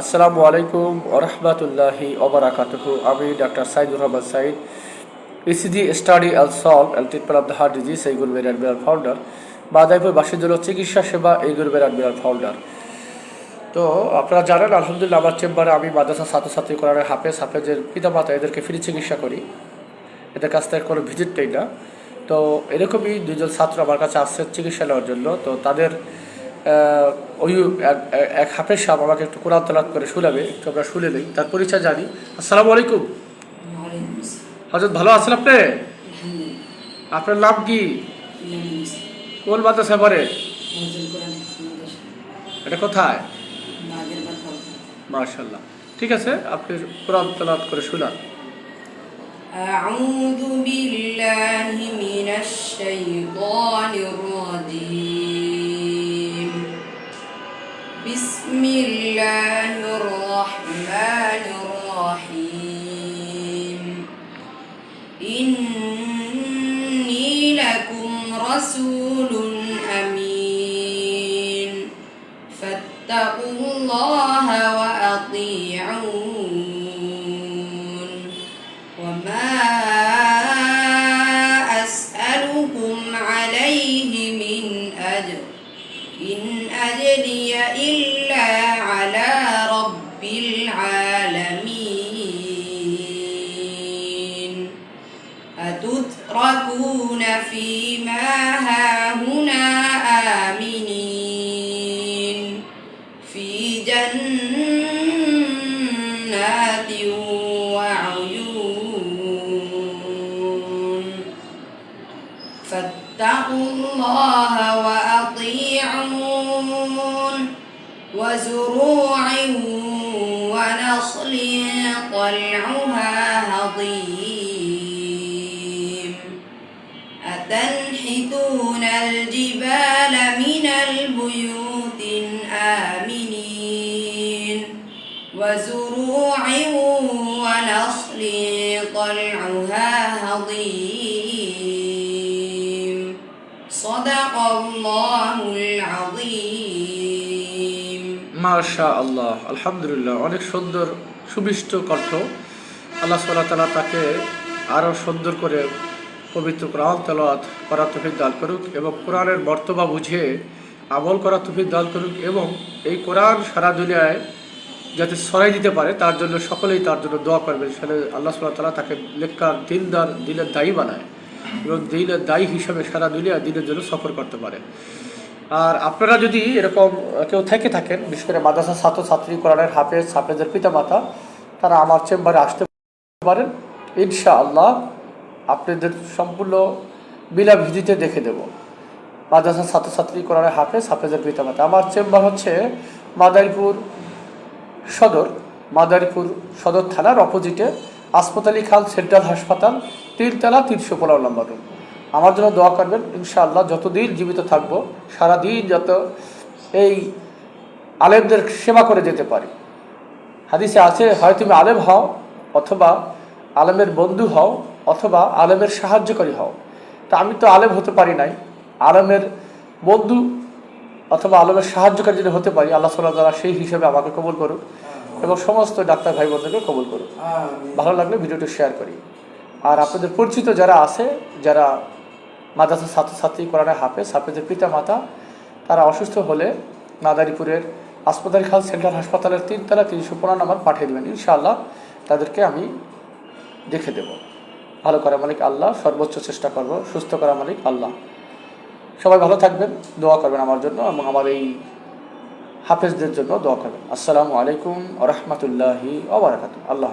আসসালামু আলাইকুম ওরহমতুল্লাহি ওবরাকাতুহু। আমি doctor Saidur Rahman Sayeed ECD study all solve and treatment of the heart disease এই গুলবের অ্যাডমিরাল ফাউন্ডার মাদাইপুর বাদাইপুর বাসিন্দুল চিকিৎসা সেবা, এই গুলবের অ্যাডমিরাল ফাউন্ডার তো আপনারা জানেন, আলহামদুলিল্লাহ আমার চেম্বারে আমি মাদ্রাসা ছাত্রছাত্রী করার হাফেজ, হাফেজের পিতামাতা, এদেরকে ফ্রি চিকিৎসা করি। এদের কাছ থেকে কোনো ভিজিট নেই না। তো এরকমই দুজন ছাত্র আমার কাছে আসছে চিকিৎসা নেওয়ার জন্য। তো তাদের ওই এক- এক- এক হাফেজ সাহেব আমাকে একটু কোরআন তালাত করে শুনাবে একটু আমরা শুনে নিই তার পরিচয় জানি আসসালামু আলাইকুম ওয়ালাইকুম আসসালাম। হজরত ভালো আছেন আপনি আলহামদুলিল্লাহ। আপনার নাম কি ইয়ামিন ইসলাম। কোন মাদ্রাসা পড়ে নজরুল কোরআন হাফিজ মাদ্রাসা। এটা কোথায় বাগের বাথল। মার্শাল্লাহ ঠিক আছে আপনি কোরআন তালাত করে শুনান أعوذ بالله من الشيطان الرجيم بسم الله الرحمن الرحيم. إني لكم رسول أمين. فاتقوا الله وأطيعون. وما أسألكم عليه من أجر. إن أجري إلا أتتركون فيما هاهنا آمنين في جنات وعيون. فاتقوا الله وأطيعون. وزروع ونخل طلعها هضيم. أتنحتون الجبال من البيوت آمنين وزروع ونخل طلعها هضيم صدق الله العظيم মাশা আল্লাহ আলহামদুলিল্লাহ অনেক সুন্দর সুবিষ্ট কণ্ঠ আল্লাহ সাল্লাহ তালা তাকে আরও সুন্দর করে পবিত্র কোরআন তেলাওয়াত করার তফিক দান করুক এবং কোরআনের বর্তবা বুঝে আমল করার তফিক দান করুক এবং এই কোরআন সারা দুনিয়ায় যাতে সরাই দিতে পারে, তার জন্য সকলেই তার জন্য দোয়া করবেন। সেখানে আল্লাহ সাল্লাহ তালা তাকে লেখার দিনদার, দিনের দায়ী বানায় এবং দিনের দায়ী হিসাবে সারা দুনিয়া দিনের জন্য সফর করতে পারে। আর আপনারা যদি এরকম কেউ থেকে থাকেন, বিশেষ করে মাদ্রাসা ছাত্র ছাত্রী কোরআনের হাফেজ হাফেজের পিতামাতা, তারা আমার চেম্বারে আসতে পারেন। ইনশা আল্লাহ আপনাদের সম্পূর্ণ বিলা ভিজিতে দেখে দেব। মাদ্রাসা ছাত্রছাত্রী কোরআনের হাফেজ, হাফেজের পিতামাতা আমার চেম্বার হচ্ছে মাদারীপুর সদর। মাদারীপুর সদর থানার অপোজিটে আসপাতালি খাল সেন্ট্রাল হাসপাতাল, তিনতলা তিনশো পনেরো নম্বর রুম আমার জন্য দোয়া করবেন, ইনশাআল্লাহ যতদিন জীবিত থাকব, সারাদিন যত এই আলেমদের সেবা করে যেতে পারি। হাদিসে আছে, হয় তুমি আলেম হও অথবা আলেমের বন্ধু হও অথবা আলেমের সাহায্যকারী হও। তা আমি তো আলেম হতে পারি নাই। আলেমের বন্ধু অথবা আলেমের সাহায্যকারী যদি হতে পারি আল্লাহ সাল্লাহ তাআলা সেই হিসেবে আমাকে কবুল করুক এবং সমস্ত ডাক্তার ভাই বোনদেরকে কবুল করুক। ভালো লাগলে ভিডিওটি শেয়ার করি। আর আপনাদের পরিচিত যারা আছে যারা মাদ্রাসা ছাত্রছাত্রী কোরআনে হাফেজ হাফেজের পিতা মাতা তারা অসুস্থ হলে মাদারীপুরের হাসপাতাল খাল সেন্ট্রাল হাসপাতালের তিনতলা তিনশো পনেরো নাম্বার পাঠিয়ে দেবেন। ইনশাআল্লাহ তাদেরকে আমি দেখে দেব। ভালো করা মালিক আল্লাহ, সর্বোচ্চ চেষ্টা করব, সুস্থ করা মালিক আল্লাহ। সবাই ভালো থাকবেন, দোয়া করবেন আমার জন্য এবং আমার এই হাফেজদের জন্য দোয়া করবেন। আসসালামু আলাইকুম রহমতুল্লাহি ওবরাকাত আল্লাহ।